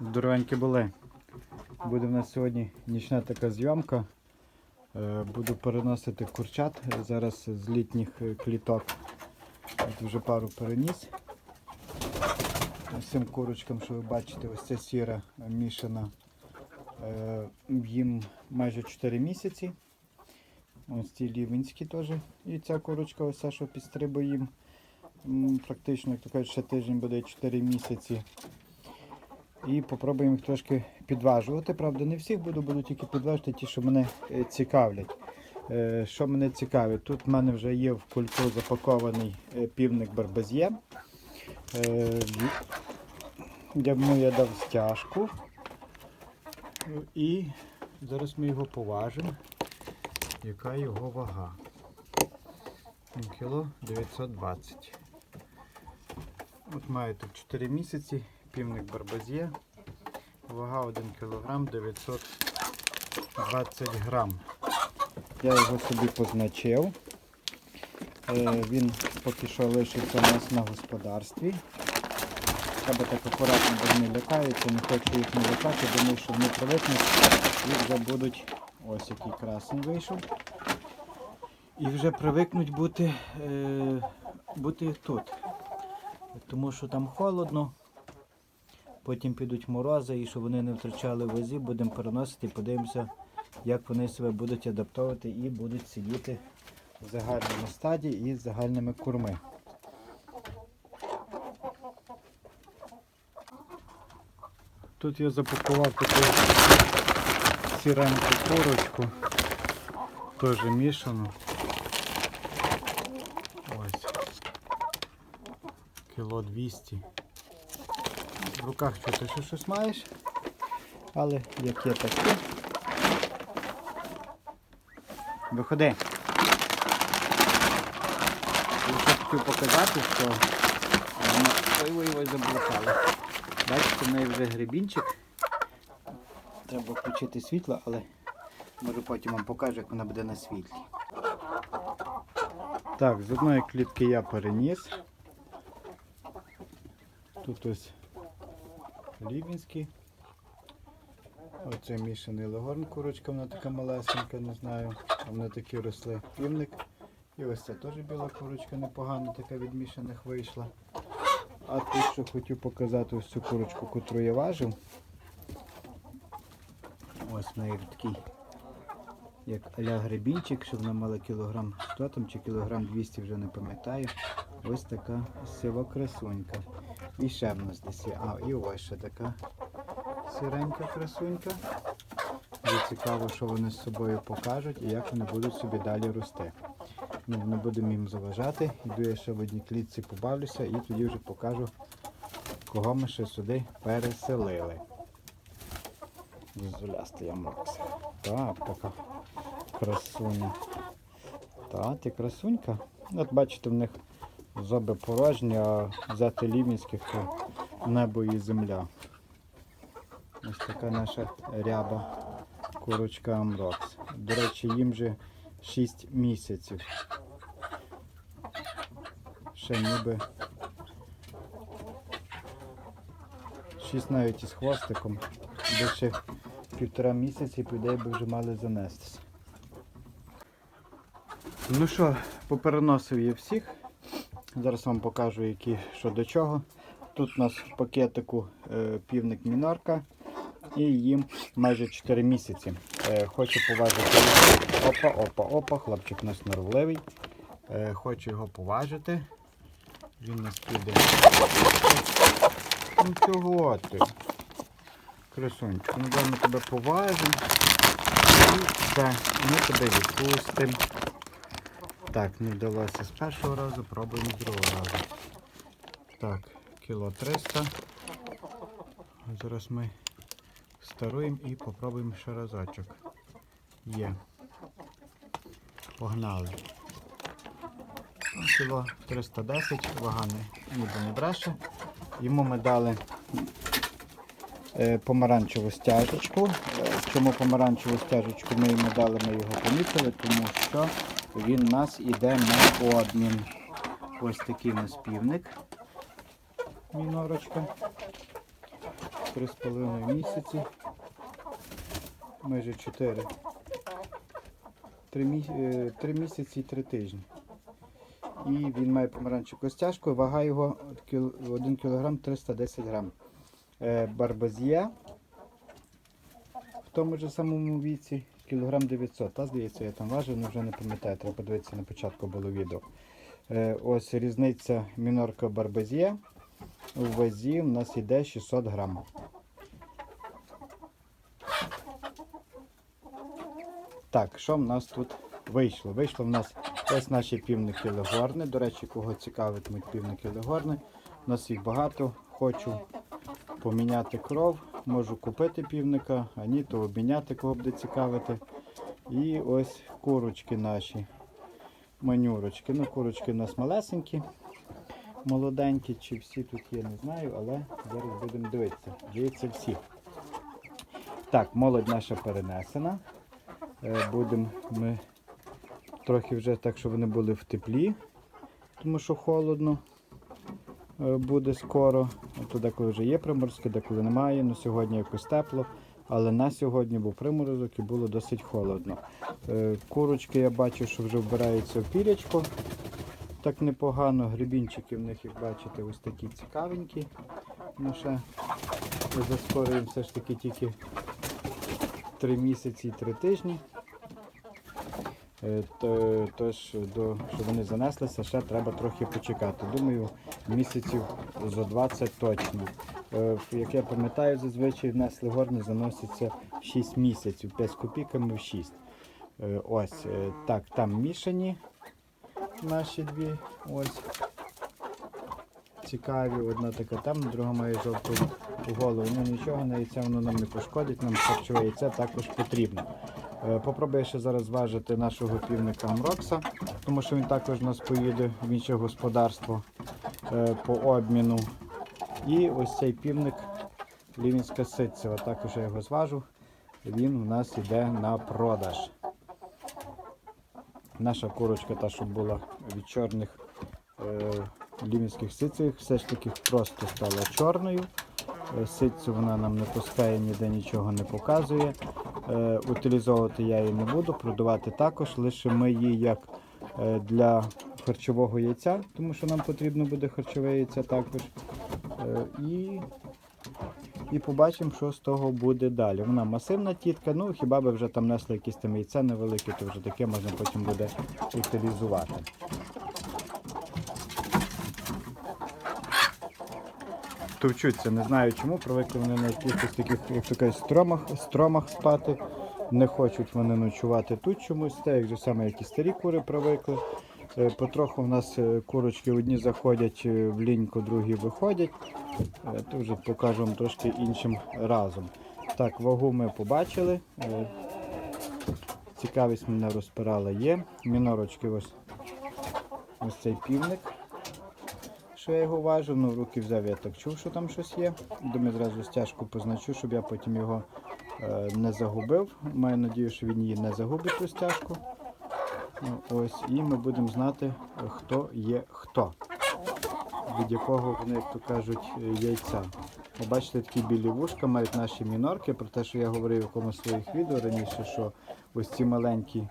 Здоровенькі були. Буде в нас сьогодні нічна така зйомка. Е, Буду переносити курчат зараз з літніх е, кліток. От вже пару переніс. Ось Цим курочкам, що ви бачите, ось ця сіра е, мішана. Їм майже 4 місяці. Ось ці лівенські теж. І ця курочка, ось ця, що підстрибує їм. Практично, як то кажуть, ще тиждень буде 4 місяці. І попробуємо їх трошки підважувати. Правда, не всіх буду, буду тільки підважити ті, що мене е, цікавлять. Е, Що мене цікавить? Тут в мене вже є в кульку запакований е, півник барбазє. Йому я дав стяжку. Ну, І зараз ми його поважимо. Яка його вага? Кіло 920. От має тут 4 місяці, півник барбазє. Вага 1 кг 920 грам. Я його собі позначив. Е, Він поки що лишиться у нас на господарстві. Треба так акуратно, бо вони лякаються, не хочу їх не лякати, думаю, що вони привикнуть і вже будуть. Ось який красний вийшов. І вже привикнуть бути, е, бути тут. Тому що там холодно, потім підуть морози і щоб вони не втрачали вазі, будемо переносити, подивимося, як вони себе будуть адаптовувати і будуть сидіти в загальному стаді і з загальними курми. Тут я запакував таку сіреньку курочку, теж мішану. Ось. Кіло 200. В руках що ти ще щось маєш, але як є так. Виходи. Я хотів показати, що вона... Ой, ой, ой, заблукала. Бачите, в неї вже гребінчик. Треба включити світло, але може потім вам покажу, як вона буде на світлі. Так, з одної клітки я переніс. Тут ось лівінський. Оце мішаний легорн курочка, вона така малесенька, не знаю. А Вони такі росли півник. І ось це теж біла курочка непогана, така від мішаних вийшла. А тут що хотів показати ось цю курочку, котру я важив. Ось в неї такий, як аля гребінчик, що вона мала кілограм 100 там, чи кілограм 200, вже не пам'ятаю. Ось така сива красунька. І ще в нас десь є. А, і ось ще така сіренька красунька. Дуже цікаво, що вони з собою покажуть і як вони будуть собі далі рости. Ну, не будемо їм заважати. Йду я ще в одній клітці побавлюся і тоді вже покажу, кого ми ще сюди переселили. Зулястий ямокс. Так, така красуня. Та, ти красунька. От бачите, в них зоби порожні, а взяти лівінських то небо і земля. Ось така наша ряба курочка Амрокс. До речі, їм вже 6 місяців. Ще ніби 6 навіть із хвостиком. Ще півтора місяці, ідеї би вже мали занестися. Ну що, попереносив я всіх. Зараз вам покажу, які що до чого. Тут у нас в пакетику е, півник мінорка і їм майже 4 місяці. Е, хочу поважити. Опа, опа, опа, хлопчик у нас норовливий. Е, хочу його поважити. Він у нас піде. Ну чого ти? Красунчик, ну дай ми тебе поважимо. І все, ми тебе відпустимо. Так, не вдалося з першого разу, пробуємо з другого разу. Так, кіло 300. Зараз ми старуємо і попробуємо ще разочок. Є. Погнали. Кіло 310, вага не, ніби не бреше. Йому ми дали е, помаранчеву стяжечку. Е, Чому помаранчеву стяжечку ми йому дали, ми його помітили, тому що він у нас іде на обмін. Ось такий у нас півник. Мінорочка. 3,5 місяці. Майже 4. 3, мі... 3 місяці і 3 тижні. І він має помаранчеву костяшку, вага його 1 кг 310 грам. Е, Барбазія в тому ж самому віці кілограм 900. Та здається, я там важив, але вже не пам'ятаю, треба подивитися на початку було відео. Е, ось різниця мінорка Барбазія. У вазі в нас йде 600 грам. Так, що в нас тут вийшло? Вийшло в нас ось наші півники легорни. До речі, кого цікавитимуть півники легорни. У нас їх багато. Хочу поміняти кров. Можу купити півника, а ні, то обміняти, кого буде цікавити. І ось курочки наші. Манюрочки. Ну, курочки у нас малесенькі, молоденькі, чи всі тут є, не знаю, але зараз будемо дивитися. Дивіться всі. Так, молодь наша перенесена. Е, Будемо ми трохи вже так, щоб вони були в теплі, тому що холодно буде скоро. От деколи вже є приморозки, деколи немає. Ну сьогодні якось тепло. Але на сьогодні був приморозок і було досить холодно. Е, Курочки я бачу, що вже вбираються в пірячко. Так непогано. Грибінчики в них, як бачите, ось такі цікавенькі. Ну ще заскорюємо все ж таки тільки 3 місяці і 3 тижні. Е, то- Тож, до, щоб вони занеслися, ще треба трохи почекати. Думаю, місяців за 20 точно. Е, Як я пам'ятаю, зазвичай в нас легорни заносяться 6 місяців, 5 з копійками в 6. Е, Ось так, там мішані наші дві. Ось. Цікаві, одна така темна, друга має жовту голову. Ну нічого, на яйця воно нам не пошкодить, нам харчове яйце також потрібно. Е, Попробую ще зараз зважити нашого півника Амрокса, тому що він також нас поїде в інше господарство е, по обміну. І ось цей півник Лівінська ситцева, також я його зважу. Він у нас йде на продаж. Наша курочка, та, що була від чорних е, лівінських ситцевих, все ж таки просто стала чорною. Е, Ситцю вона нам не пускає, ніде нічого не показує. Е, утилізовувати я її не буду, продавати також. Лише ми її як е, для харчового яйця, тому що нам потрібно буде харчове яйце також. Е, і, і побачимо, що з того буде далі. Вона масивна тітка, ну хіба би вже там несли якісь там яйця невелике, то вже таке можна потім буде утилізувати. Товчуться, не знаю чому, привикли вони на якихось таких, як то кажуть, стромах, стромах спати. Не хочуть вони ночувати тут чомусь, так як же саме, як і старі кури привикли. Е, Потроху в нас е, курочки одні заходять е, в ліньку, другі виходять. То вже покажу трошки іншим разом. Так, вагу ми побачили. Цікавість мене розпирала є. Мінорочки ось, ось цей півник що я його важив, ну в руки взяв, я так чув, що там щось є. Думаю, зразу стяжку позначу, щоб я потім його е, не загубив. Маю надію, що він її не загубить ту стяжку. Ну, Ось, і ми будемо знати, хто є хто, від якого вони, як то кажуть, яйця. Ви Бачите, такі білі вушка мають наші мінорки, про те, що я говорив в якомусь своїх відео раніше, що ось ці маленькі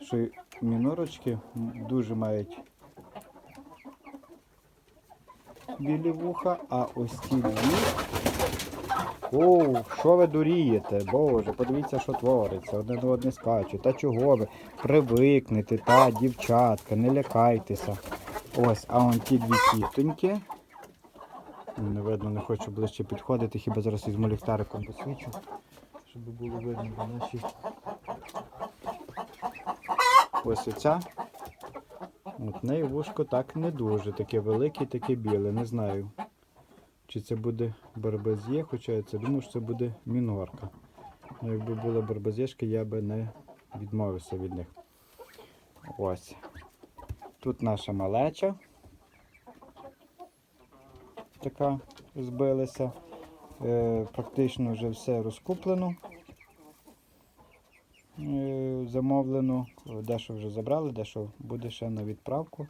що мінорочки дуже мають білі вуха, а ось ці дві. Оу, що ви дурієте? Боже, подивіться, що твориться. Одне до одне скачуть. Та чого ви? Привикнете, та, дівчатка, не лякайтеся. Ось, а он ті дві тітоньки. Не видно, не хочу ближче підходити, хіба зараз із ліхтариком посвічу, щоб було видно наші. Ось оця. От неї вушко так не дуже, таке велике, таке біле, не знаю. Чи це буде барбазє, хоча я це думаю, що це буде мінорка. Ну, якби була барбазєшка, я би не відмовився від них. Ось. Тут наша малеча. Така збилася. Е, практично вже все розкуплено. Е, замовлено. Дещо вже забрали, дещо буде ще на відправку.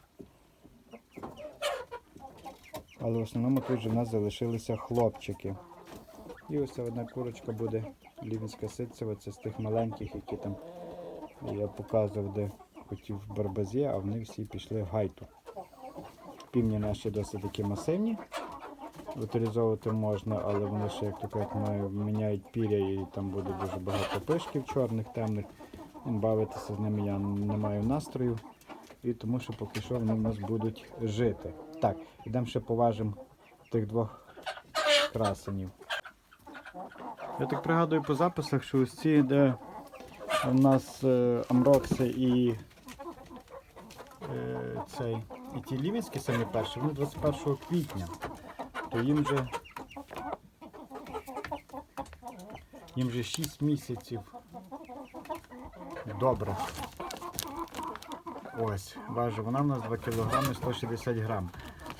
Але в основному тут же в нас залишилися хлопчики. І ось одна курочка буде лівінська ситцева, це з тих маленьких, які там я показував, де хотів барбазі, а вони всі пішли в гайту. Півні наші досить такі масивні. Утилізовувати можна, але вони ще, як то кажуть, міняють піря і там буде дуже багато пишків чорних, темних. Бавитися з ними я не маю настрою. І тому що поки що вони в нас будуть жити. Так, ідемо ще поважимо тих двох красенів. Я так пригадую по записах, що ось ці, де у нас е, Амрокси і е, цей, і ті лівінські самі перші, вони 21 квітня, то їм вже їм вже 6 місяців. Добре. Ось, важить, вона в нас 2 кг 160 грам.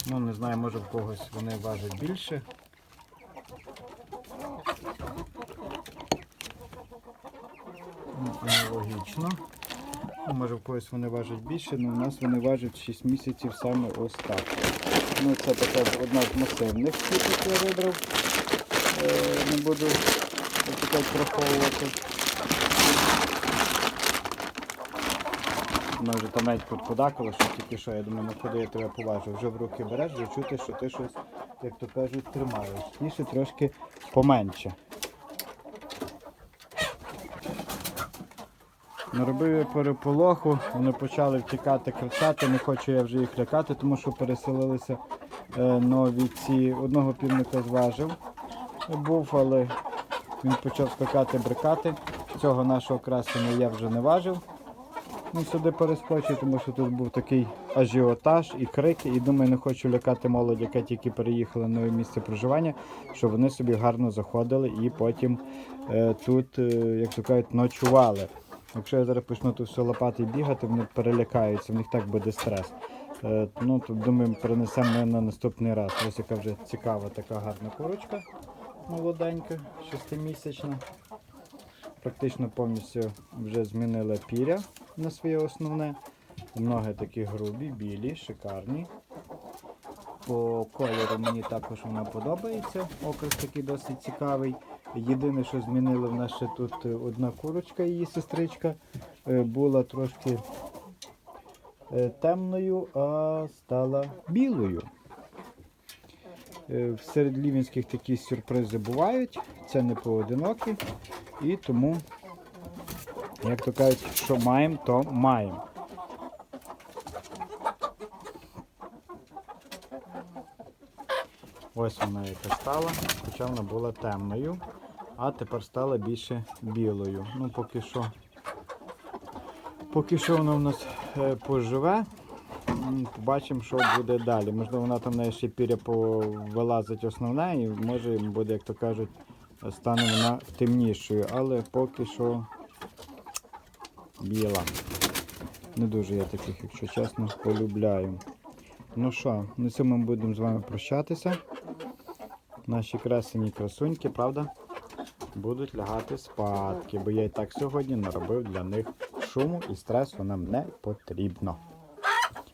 Ну, не знаю, може в когось вони важать більше. Ну, Аналогічно. Ну, може в когось вони важать більше, але у нас вони важать 6 місяців саме ось так. Ну, це така одна з масивних скільки я вибрав. Не буду приховувати. Вона вже там навіть подкудакала, що тільки що, я думаю, ну куди я тебе поважу. Вже в руки береш, вже чути, що ти щось, як то кажуть, тримаєш. І ще трошки поменше. Наробив я переполоху, вони почали втікати, кричати, не хочу я вже їх лякати, тому що переселилися е, нові ці. Одного півника зважив був, але він почав скакати, брикати. Цього нашого красення я вже не важив. Ну, сюди перескочив, тому що тут був такий ажіотаж і крики. І думаю, не хочу лякати молодь, яка тільки переїхала на нове місце проживання, щоб вони собі гарно заходили і потім е, тут, е, як то кажуть, ночували. Якщо я зараз почну тут все лопати і бігати, вони перелякаються, в них так буде стрес. Е, ну, то думаю, перенесемо на наступний раз. Ось яка вже цікава така гарна курочка молоденька, шестимісячна. Практично повністю вже змінила піря на своє основне. Ноги такі грубі, білі, шикарні. По кольору мені також вона подобається. Окрес такий досить цікавий. Єдине, що змінили в нас ще тут е, одна курочка, її сестричка. е, Була трошки е, темною, а стала білою. Серед лівінських такі сюрпризи бувають. Це не поодинокі. І тому, як то кажуть, що маємо, то маємо. Ось вона яка стала, хоча вона була темною, а тепер стала більше білою. Ну, поки що, поки що вона в нас е, поживе. Побачимо, що буде далі. Можливо, вона там неї ще піря повилазить основне і може буде, як то кажуть, стане вона темнішою, але поки що біла. Не дуже я таких, якщо чесно, полюбляю. Ну що, на цьому ми будемо з вами прощатися. Наші красені красуньки, правда, будуть лягати спадки, бо я і так сьогодні наробив для них шуму і стресу нам не потрібно.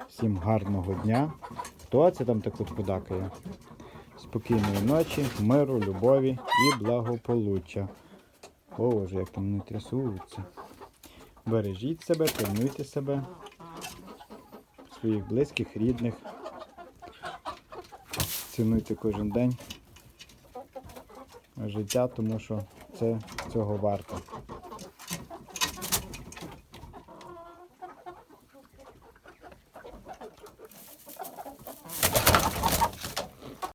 Всім гарного дня. Хто це там так от кудакає? Спокійної ночі, миру, любові і благополуччя. Боже, як не трясуються. Бережіть себе, пильнуйте себе, своїх близьких, рідних. Цінуйте кожен день життя, тому що це цього варто.